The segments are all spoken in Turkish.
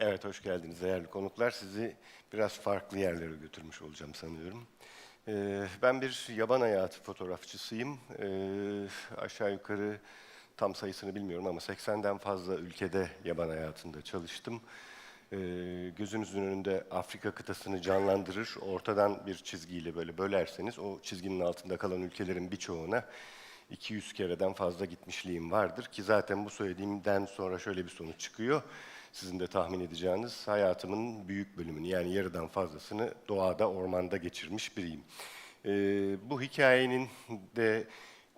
Evet, hoş geldiniz değerli konuklar. Sizi biraz farklı yerlere götürmüş olacağım sanıyorum. Ee, ben bir yaban hayatı fotoğrafçısıyım. Ee, aşağı yukarı tam sayısını bilmiyorum ama 80'den fazla ülkede yaban hayatında çalıştım. Ee, gözünüzün önünde Afrika kıtasını canlandırır, ortadan bir çizgiyle böyle bölerseniz o çizginin altında kalan ülkelerin birçoğuna 200 kereden fazla gitmişliğim vardır ki zaten bu söylediğimden sonra şöyle bir sonuç çıkıyor. Sizin de tahmin edeceğiniz hayatımın büyük bölümünü yani yarıdan fazlasını doğada, ormanda geçirmiş biriyim. Ee, bu hikayenin de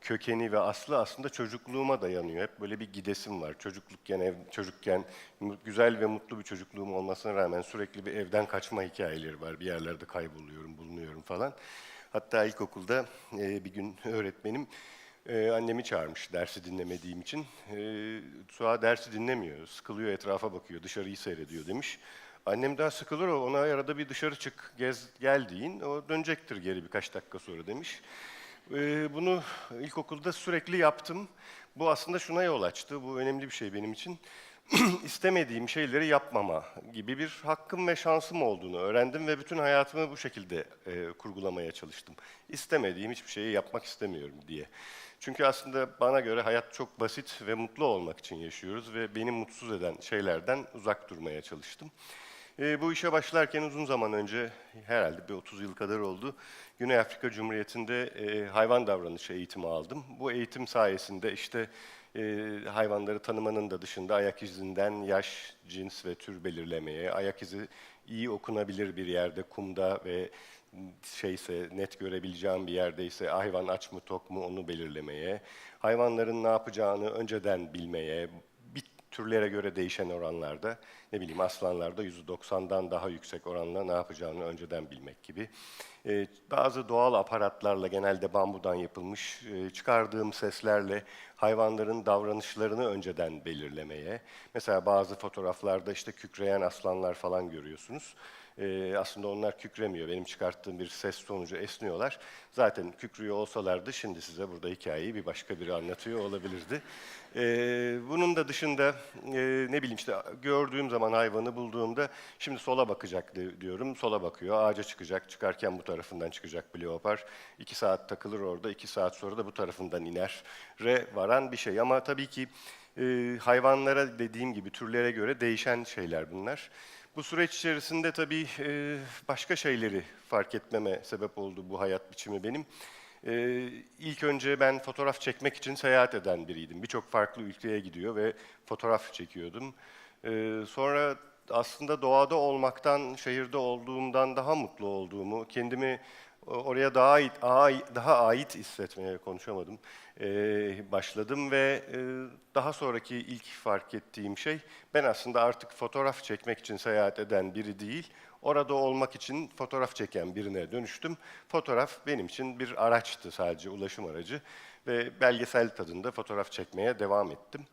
kökeni ve aslı aslında çocukluğuma dayanıyor. Hep böyle bir gidesim var. Çocuklukken, ev, çocukken güzel ve mutlu bir çocukluğum olmasına rağmen sürekli bir evden kaçma hikayeleri var. Bir yerlerde kayboluyorum, bulunuyorum falan. Hatta ilkokulda e, bir gün öğretmenim e, annemi çağırmış dersi dinlemediğim için. E, Suha dersi dinlemiyor, sıkılıyor, etrafa bakıyor, dışarıyı seyrediyor demiş. Annem daha sıkılır o, ona arada bir dışarı çık, gez, gel deyin. O dönecektir geri birkaç dakika sonra demiş. Ee, bunu ilkokulda sürekli yaptım. Bu aslında şuna yol açtı. Bu önemli bir şey benim için. İstemediğim şeyleri yapmama gibi bir hakkım ve şansım olduğunu öğrendim ve bütün hayatımı bu şekilde e, kurgulamaya çalıştım. İstemediğim hiçbir şeyi yapmak istemiyorum diye. Çünkü aslında bana göre hayat çok basit ve mutlu olmak için yaşıyoruz ve beni mutsuz eden şeylerden uzak durmaya çalıştım. E, bu işe başlarken uzun zaman önce, herhalde bir 30 yıl kadar oldu, Güney Afrika Cumhuriyeti'nde e, hayvan davranışı eğitimi aldım. Bu eğitim sayesinde işte e, hayvanları tanımanın da dışında ayak izinden yaş, cins ve tür belirlemeye, ayak izi iyi okunabilir bir yerde, kumda ve şeyse net görebileceğim bir yerdeyse hayvan aç mı tok mu onu belirlemeye, hayvanların ne yapacağını önceden bilmeye, bir türlere göre değişen oranlarda, ne bileyim aslanlarda %90'dan daha yüksek oranla ne yapacağını önceden bilmek gibi. Ee, bazı doğal aparatlarla, genelde bambudan yapılmış, e, çıkardığım seslerle hayvanların davranışlarını önceden belirlemeye. Mesela bazı fotoğraflarda işte kükreyen aslanlar falan görüyorsunuz. Ee, aslında onlar kükremiyor. Benim çıkarttığım bir ses sonucu esniyorlar. Zaten kükrüyor olsalardı şimdi size burada hikayeyi bir başka biri anlatıyor olabilirdi. Ee, bunun da dışında e, ne bileyim işte gördüğüm zaman hayvanı bulduğumda şimdi sola bakacak di- diyorum. Sola bakıyor. Ağaca çıkacak. Çıkarken bu tarafından çıkacak bir leopar. İki saat takılır orada. iki saat sonra da bu tarafından iner. Re varan bir şey. Ama tabii ki e, hayvanlara dediğim gibi türlere göre değişen şeyler bunlar. Bu süreç içerisinde tabii e, başka şeyleri fark etmeme sebep oldu bu hayat biçimi benim. E, ilk önce ben fotoğraf çekmek için seyahat eden biriydim. Birçok farklı ülkeye gidiyor ve fotoğraf çekiyordum. E, sonra aslında doğada olmaktan, şehirde olduğumdan daha mutlu olduğumu, kendimi o- oraya daha ait, ai- daha ait hissetmeye konuşamadım. Ee, başladım ve e, daha sonraki ilk fark ettiğim şey ben aslında artık fotoğraf çekmek için seyahat eden biri değil, orada olmak için fotoğraf çeken birine dönüştüm. Fotoğraf benim için bir araçtı sadece, ulaşım aracı ve belgesel tadında fotoğraf çekmeye devam ettim.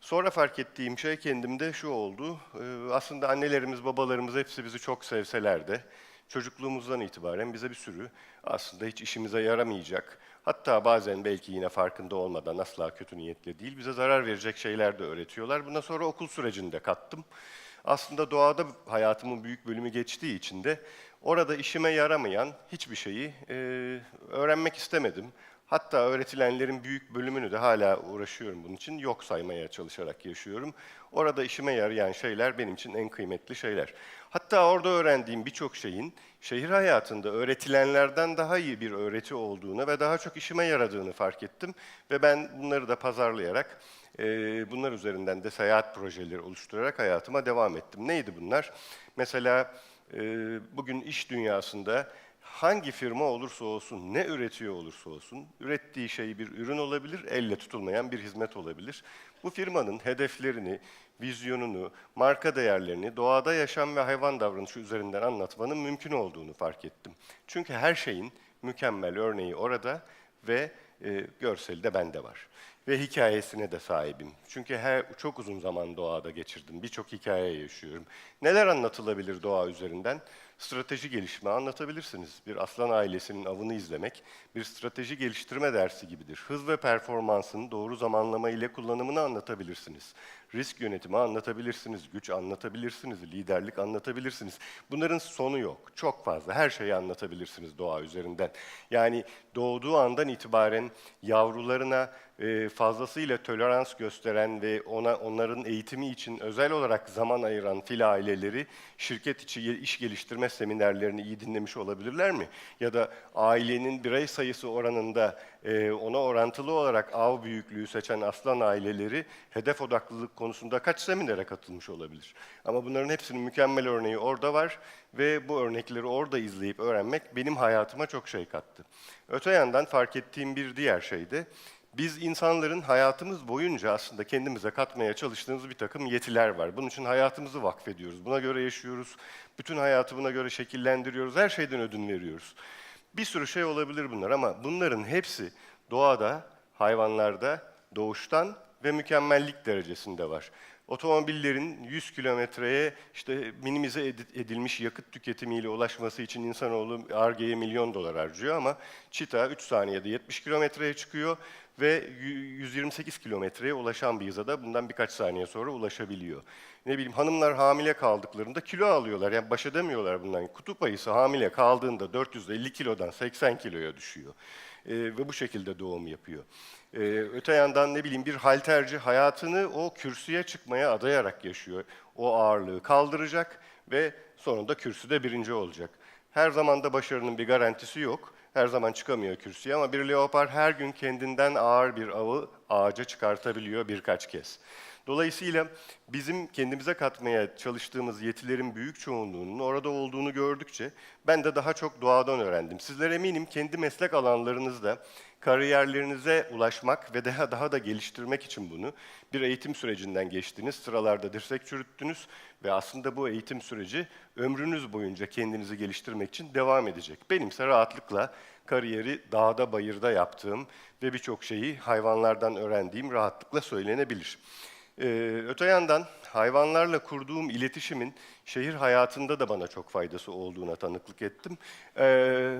Sonra fark ettiğim şey kendimde şu oldu. Ee, aslında annelerimiz, babalarımız hepsi bizi çok sevseler de çocukluğumuzdan itibaren bize bir sürü aslında hiç işimize yaramayacak, hatta bazen belki yine farkında olmadan asla kötü niyetle değil, bize zarar verecek şeyler de öğretiyorlar. Bundan sonra okul sürecinde kattım. Aslında doğada hayatımın büyük bölümü geçtiği için de orada işime yaramayan hiçbir şeyi e, öğrenmek istemedim. Hatta öğretilenlerin büyük bölümünü de hala uğraşıyorum bunun için. Yok saymaya çalışarak yaşıyorum. Orada işime yarayan şeyler benim için en kıymetli şeyler. Hatta orada öğrendiğim birçok şeyin şehir hayatında öğretilenlerden daha iyi bir öğreti olduğunu ve daha çok işime yaradığını fark ettim. Ve ben bunları da pazarlayarak, e, bunlar üzerinden de seyahat projeleri oluşturarak hayatıma devam ettim. Neydi bunlar? Mesela e, bugün iş dünyasında hangi firma olursa olsun, ne üretiyor olursa olsun, ürettiği şey bir ürün olabilir, elle tutulmayan bir hizmet olabilir. Bu firmanın hedeflerini, vizyonunu, marka değerlerini doğada yaşam ve hayvan davranışı üzerinden anlatmanın mümkün olduğunu fark ettim. Çünkü her şeyin mükemmel örneği orada ve e, görseli de bende var. Ve hikayesine de sahibim. Çünkü her çok uzun zaman doğada geçirdim. Birçok hikaye yaşıyorum. Neler anlatılabilir doğa üzerinden? strateji gelişimi anlatabilirsiniz. Bir aslan ailesinin avını izlemek bir strateji geliştirme dersi gibidir. Hız ve performansın doğru zamanlama ile kullanımını anlatabilirsiniz. Risk yönetimi anlatabilirsiniz, güç anlatabilirsiniz, liderlik anlatabilirsiniz. Bunların sonu yok. Çok fazla. Her şeyi anlatabilirsiniz doğa üzerinden. Yani doğduğu andan itibaren yavrularına e, fazlasıyla tolerans gösteren ve ona onların eğitimi için özel olarak zaman ayıran fil aileleri şirket içi iş geliştirme seminerlerini iyi dinlemiş olabilirler mi? Ya da ailenin birey sayısı oranında e, ona orantılı olarak av büyüklüğü seçen aslan aileleri hedef odaklılık konusunda kaç seminere katılmış olabilir? Ama bunların hepsinin mükemmel örneği orada var ve bu örnekleri orada izleyip öğrenmek benim hayatıma çok şey kattı. Öte yandan fark ettiğim bir diğer şey de biz insanların hayatımız boyunca aslında kendimize katmaya çalıştığımız bir takım yetiler var. Bunun için hayatımızı vakfediyoruz. Buna göre yaşıyoruz. Bütün hayatı buna göre şekillendiriyoruz. Her şeyden ödün veriyoruz. Bir sürü şey olabilir bunlar ama bunların hepsi doğada, hayvanlarda, doğuştan ve mükemmellik derecesinde var. Otomobillerin 100 kilometreye işte minimize edi- edilmiş yakıt tüketimiyle ulaşması için insanoğlu Ar-Ge'ye milyon dolar harcıyor ama Çita 3 saniyede 70 kilometreye çıkıyor ve yü- 128 kilometreye ulaşan bir hıza da bundan birkaç saniye sonra ulaşabiliyor. Ne bileyim hanımlar hamile kaldıklarında kilo alıyorlar. Yani baş edemiyorlar bundan. Kutup ayısı hamile kaldığında 450 kilodan 80 kiloya düşüyor. Ee, ve bu şekilde doğum yapıyor. Ee, öte yandan ne bileyim bir halterci hayatını o kürsüye çıkmaya adayarak yaşıyor. O ağırlığı kaldıracak ve sonunda kürsüde birinci olacak. Her zaman da başarının bir garantisi yok. Her zaman çıkamıyor kürsüye ama bir leopar her gün kendinden ağır bir avı ağaca çıkartabiliyor birkaç kez. Dolayısıyla bizim kendimize katmaya çalıştığımız yetilerin büyük çoğunluğunun orada olduğunu gördükçe ben de daha çok doğadan öğrendim. Sizler eminim kendi meslek alanlarınızda kariyerlerinize ulaşmak ve daha daha da geliştirmek için bunu bir eğitim sürecinden geçtiniz. Sıralarda dirsek çürüttünüz ve aslında bu eğitim süreci ömrünüz boyunca kendinizi geliştirmek için devam edecek. Benimse rahatlıkla kariyeri dağda bayırda yaptığım ve birçok şeyi hayvanlardan öğrendiğim rahatlıkla söylenebilir. Ee, öte yandan hayvanlarla kurduğum iletişimin şehir hayatında da bana çok faydası olduğuna tanıklık ettim. Ee,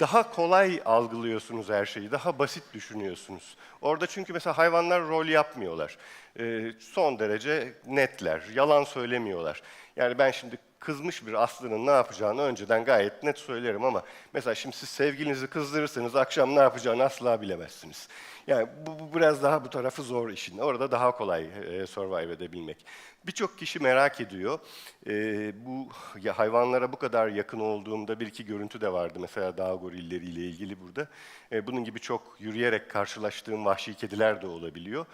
daha kolay algılıyorsunuz her şeyi, daha basit düşünüyorsunuz. Orada çünkü mesela hayvanlar rol yapmıyorlar. Ee, son derece netler, yalan söylemiyorlar. Yani ben şimdi kızmış bir aslının ne yapacağını önceden gayet net söylerim ama mesela şimdi siz sevgilinizi kızdırırsanız akşam ne yapacağını asla bilemezsiniz. Yani bu, bu biraz daha bu tarafı zor işin. Orada daha kolay e, survive edebilmek. Birçok kişi merak ediyor. E, bu ya hayvanlara bu kadar yakın olduğumda bir iki görüntü de vardı. Mesela dağ gorilleriyle ilgili burada. E, bunun gibi çok yürüyerek karşılaştığım vahşi kediler de olabiliyor.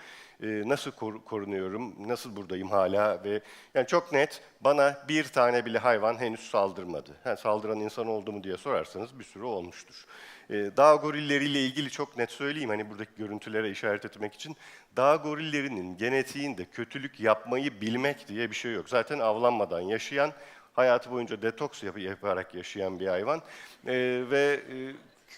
E, nasıl kor- korunuyorum? Nasıl buradayım hala? Ve yani çok net bana bir tane bile hayvan henüz saldırmadı. Ha, saldıran insan oldu mu diye sorarsanız bir sürü olmuştur. E, dağ gorilleriyle ilgili çok net söyleyeyim hani buradaki görüntülere işaret etmek için. Dağ gorillerinin genetiğinde kötülük yapmayı bilmek diye bir şey yok. Zaten avlanmadan yaşayan, hayatı boyunca detoks yap- yaparak yaşayan bir hayvan. E, ve e,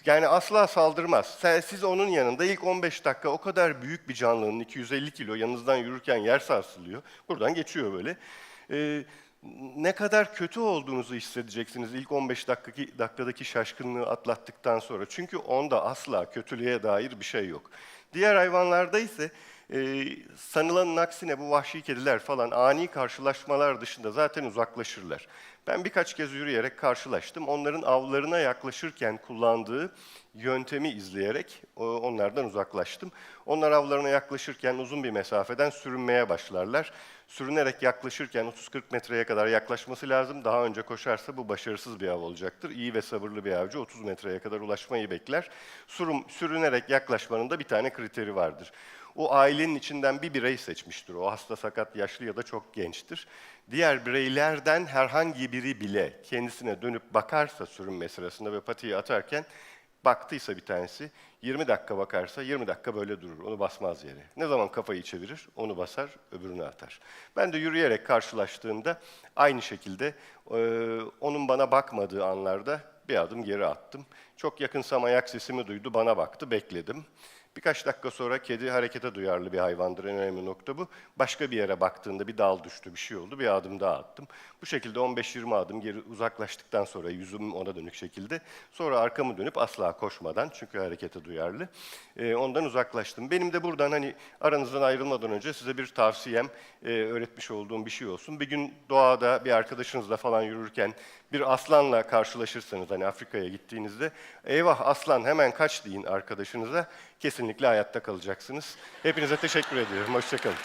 yani asla saldırmaz. Siz onun yanında ilk 15 dakika o kadar büyük bir canlının 250 kilo yanınızdan yürürken yer sarsılıyor. Buradan geçiyor böyle. Ee, ne kadar kötü olduğunuzu hissedeceksiniz ilk 15 dakikaki, dakikadaki şaşkınlığı atlattıktan sonra. Çünkü onda asla kötülüğe dair bir şey yok. Diğer hayvanlarda ise e, sanılanın aksine bu vahşi kediler falan ani karşılaşmalar dışında zaten uzaklaşırlar. Ben birkaç kez yürüyerek karşılaştım. Onların avlarına yaklaşırken kullandığı yöntemi izleyerek o- onlardan uzaklaştım. Onlar avlarına yaklaşırken uzun bir mesafeden sürünmeye başlarlar. Sürünerek yaklaşırken 30-40 metreye kadar yaklaşması lazım. Daha önce koşarsa bu başarısız bir av olacaktır. İyi ve sabırlı bir avcı 30 metreye kadar ulaşmayı bekler. Sürüm, sürünerek yaklaşmanın da bir tane kriteri vardır. O ailenin içinden bir birey seçmiştir. O hasta, sakat, yaşlı ya da çok gençtir. Diğer bireylerden herhangi biri bile kendisine dönüp bakarsa sürünme sırasında ve patiyi atarken baktıysa bir tanesi 20 dakika bakarsa 20 dakika böyle durur. Onu basmaz yere. Ne zaman kafayı çevirir onu basar öbürünü atar. Ben de yürüyerek karşılaştığımda aynı şekilde e, onun bana bakmadığı anlarda bir adım geri attım. Çok yakınsam ayak sesimi duydu bana baktı bekledim. Birkaç dakika sonra kedi harekete duyarlı bir hayvandır. En önemli nokta bu. Başka bir yere baktığında bir dal düştü, bir şey oldu. Bir adım daha attım. Bu şekilde 15-20 adım geri uzaklaştıktan sonra yüzüm ona dönük şekilde. Sonra arkamı dönüp asla koşmadan çünkü harekete duyarlı. e, ondan uzaklaştım. Benim de buradan hani aranızdan ayrılmadan önce size bir tavsiyem, e, öğretmiş olduğum bir şey olsun. Bir gün doğada bir arkadaşınızla falan yürürken bir aslanla karşılaşırsanız hani Afrika'ya gittiğinizde eyvah aslan hemen kaç deyin arkadaşınıza kesinlikle hayatta kalacaksınız. Hepinize teşekkür ediyorum. Hoşçakalın.